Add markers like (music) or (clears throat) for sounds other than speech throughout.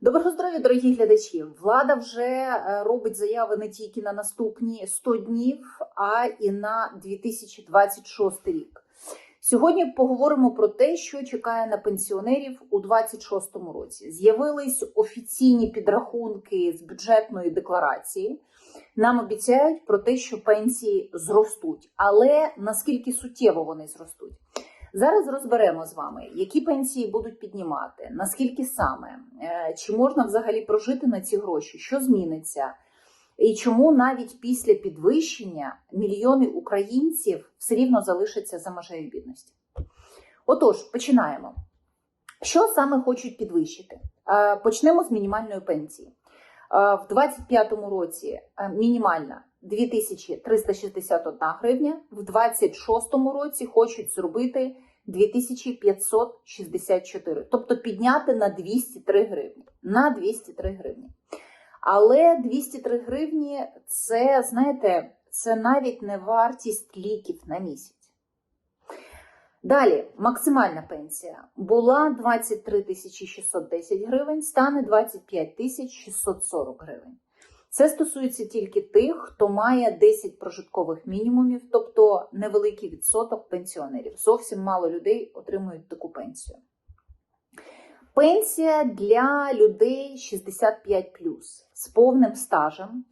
Доброго здоров'я, дорогі глядачі! Влада вже е, робить заяви не тільки на наступні 100 днів, а і на 2026 рік. Сьогодні поговоримо про те, що чекає на пенсіонерів у 2026 році. З'явились офіційні підрахунки з бюджетної декларації. Нам обіцяють про те, що пенсії зростуть, але наскільки суттєво вони зростуть? Зараз розберемо з вами, які пенсії будуть піднімати, наскільки саме, е, чи можна взагалі прожити на ці гроші, що зміниться, і чому навіть після підвищення мільйони українців все рівно залишаться за межею бідності. Отож, починаємо. Що саме хочуть підвищити? Е, Почнемо з мінімальної пенсії. Е, В 2025 році е, мінімальна 2361 гривня, в 2026 році хочуть зробити 2564, тобто підняти на 203 гривні. На 203 гривні. Але 203 гривні це, знаєте, це навіть не вартість ліків на місяць. Далі, максимальна пенсія була 23 610 гривень, стане 25 640 гривень. Це стосується тільки тих, хто має 10 прожиткових мінімумів, тобто невеликий відсоток пенсіонерів. Зовсім мало людей отримують таку пенсію. Пенсія для людей 65 з повним стажем.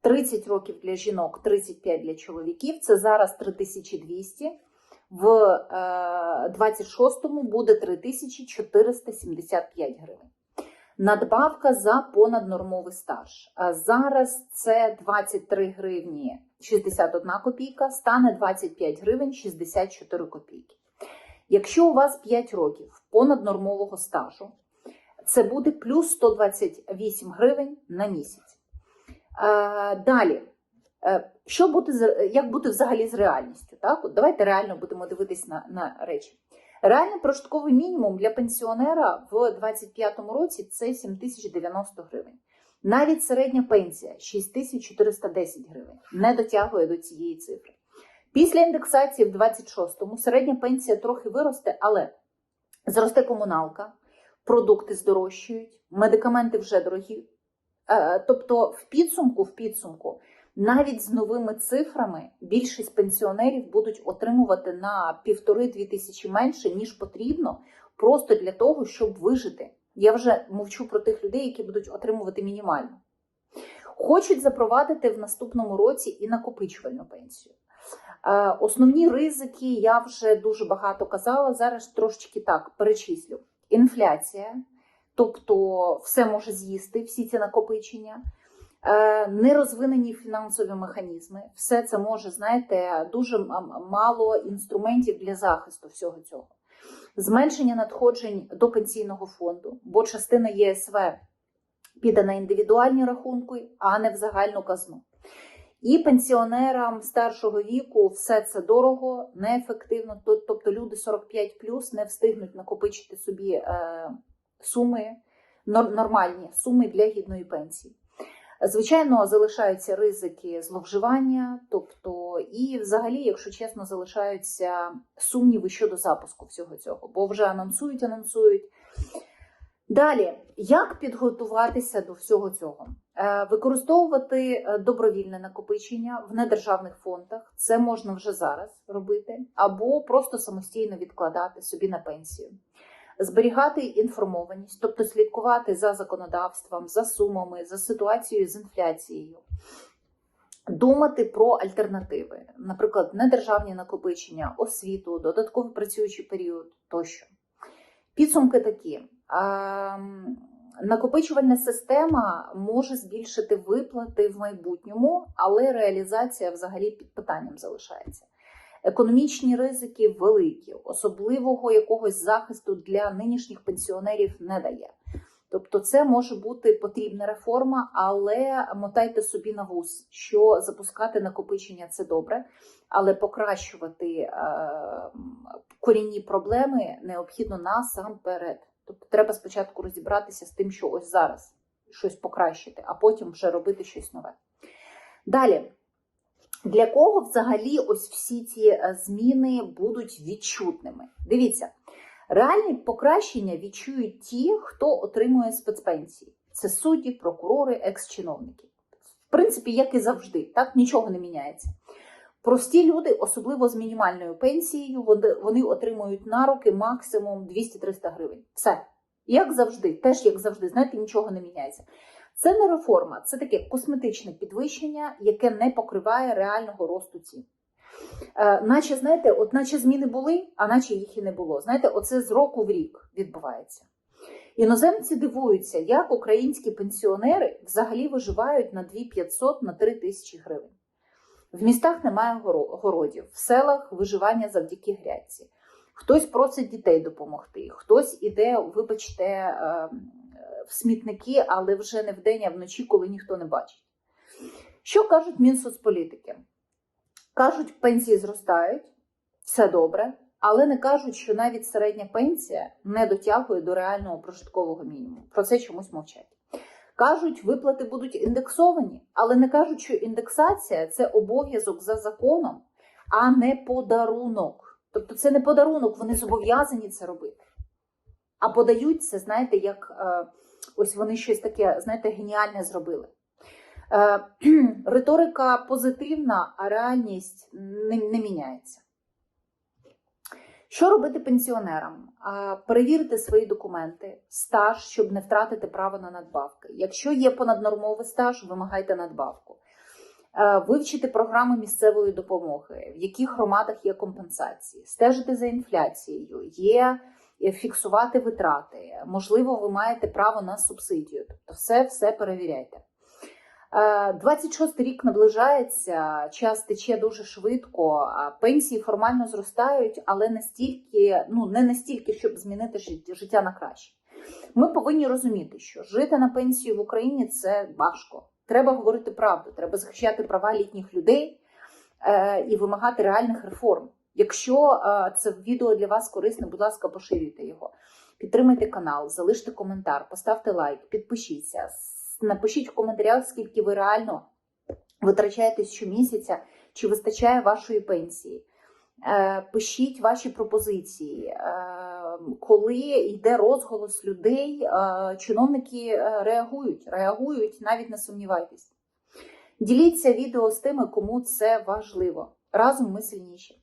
30 років для жінок, 35 для чоловіків. Це зараз 3200. В е, 26-му буде 3475 гривень. Надбавка за понаднормовий стаж. Зараз це 23 гривні 61 копійка, стане 25 гривень 64 копійки. Якщо у вас 5 років понаднормового стажу, це буде плюс 128 гривень на місяць. Е, Далі, Е, що бути, як бути взагалі з реальністю? Так? От давайте реально будемо дивитись на, на речі. Реальний прожитковий мінімум для пенсіонера в 2025 році це 7090 гривень. Навіть середня пенсія 6410 гривень не дотягує до цієї цифри. Після індексації в 26-му середня пенсія трохи виросте, але зросте комуналка, продукти здорожчають, медикаменти вже дорогі. Е, Тобто, в підсумку, в підсумку, навіть з новими цифрами більшість пенсіонерів будуть отримувати на півтори-дві тисячі менше, ніж потрібно, просто для того, щоб вижити. Я вже мовчу про тих людей, які будуть отримувати мінімально. Хочуть запровадити в наступному році і накопичувальну пенсію. Е, Основні ризики я вже дуже багато казала. Зараз трошечки так перечислю: інфляція, тобто все може з'їсти, всі ці накопичення. Е, Нерозвинені фінансові механізми, все це може, знаєте, дуже мало інструментів для захисту всього цього. Зменшення надходжень до пенсійного фонду, бо частина ЄСВ піде на індивідуальні рахунки, а не в загальну казну. І пенсіонерам старшого віку все це дорого, неефективно. Тобто люди 45 не встигнуть накопичити собі е, суми, нормальні суми для гідної пенсії. Звичайно, залишаються ризики зловживання, тобто, і взагалі, якщо чесно, залишаються сумніви щодо запуску всього цього, бо вже анонсують, анонсують. Далі, як підготуватися до всього цього? Е, Використовувати е, добровільне накопичення в недержавних фондах, це можна вже зараз робити, або просто самостійно відкладати собі на пенсію зберігати інформованість, тобто слідкувати за законодавством, за сумами, за ситуацією з інфляцією, думати про альтернативи, наприклад, недержавні накопичення, освіту, додатковий працюючий період тощо. Підсумки такі. Накопичувальна система може збільшити виплати в майбутньому, але реалізація взагалі під питанням залишається. Економічні ризики великі, особливого якогось захисту для нинішніх пенсіонерів не дає. Тобто, це може бути потрібна реформа, але мотайте собі на вуз, що запускати накопичення це добре, але покращувати е, корінні проблеми необхідно насамперед. Тобто, треба спочатку розібратися з тим, що ось зараз щось покращити, а потім вже робити щось нове. Далі. Для кого взагалі ось всі ці е, зміни будуть відчутними? Дивіться, Реальні покращення відчують ті, хто отримує спецпенсії. Це судді, прокурори, екс-чиновники. В принципі, як і завжди, так нічого не міняється. Прості люди, особливо з мінімальною пенсією, вони, вони отримують на руки максимум 200-300 гривень. Все. Як завжди, теж як завжди, знаєте, нічого не міняється. Це не реформа, це таке косметичне підвищення, яке не покриває реального росту цін. Е, наче, знаєте, от наче зміни були, а наче їх і не було. Знаєте, оце з року в рік відбувається. Іноземці дивуються, як українські пенсіонери взагалі виживають на 2500 на 3 тисячі гривень. В містах немає городів, в селах виживання завдяки грядці. Хтось просить дітей допомогти, хтось іде, вибачте, е, в смітники, але вже не вдень, а вночі, коли ніхто не бачить. Що кажуть Мінсоцполітики? Кажуть, пенсії зростають, все добре, але не кажуть, що навіть середня пенсія не дотягує до реального прожиткового мінімуму. Про це чомусь мовчать. Кажуть, виплати будуть індексовані, але не кажуть, що індексація це обов'язок за законом, а не подарунок. Тобто це не подарунок, вони зобов'язані це робити. А подають це, знаєте, як е, ось вони щось таке, знаєте, геніальне зробили. Е, (clears throat) риторика позитивна, а реальність не, не міняється. Що робити пенсіонерам? Перевірити свої документи, стаж, щоб не втратити право на надбавки. Якщо є понаднормовий стаж, вимагайте надбавку. Е, Вивчити програми місцевої допомоги, в яких громадах є компенсації, стежити за інфляцією, є фіксувати витрати. Можливо, ви маєте право на субсидію. Тобто, все, все перевіряйте. Е, 26 рік наближається, час тече дуже швидко. Пенсії формально зростають, але настільки, ну не настільки, щоб змінити жит- життя на краще. Ми повинні розуміти, що жити на пенсію в Україні це важко. Треба говорити правду, треба захищати права літніх людей е, і вимагати реальних реформ. Якщо е, це відео для вас корисне, будь ласка, поширюйте його. Підтримайте канал, залиште коментар, поставте лайк, підпишіться. Напишіть в коментарях, скільки ви реально витрачаєте щомісяця, чи вистачає вашої пенсії. Е, Пишіть ваші пропозиції. Е, Коли йде розголос людей, чиновники реагують, реагують, навіть не сумнівайтесь. Діліться відео з тими, кому це важливо. Разом ми сильніші.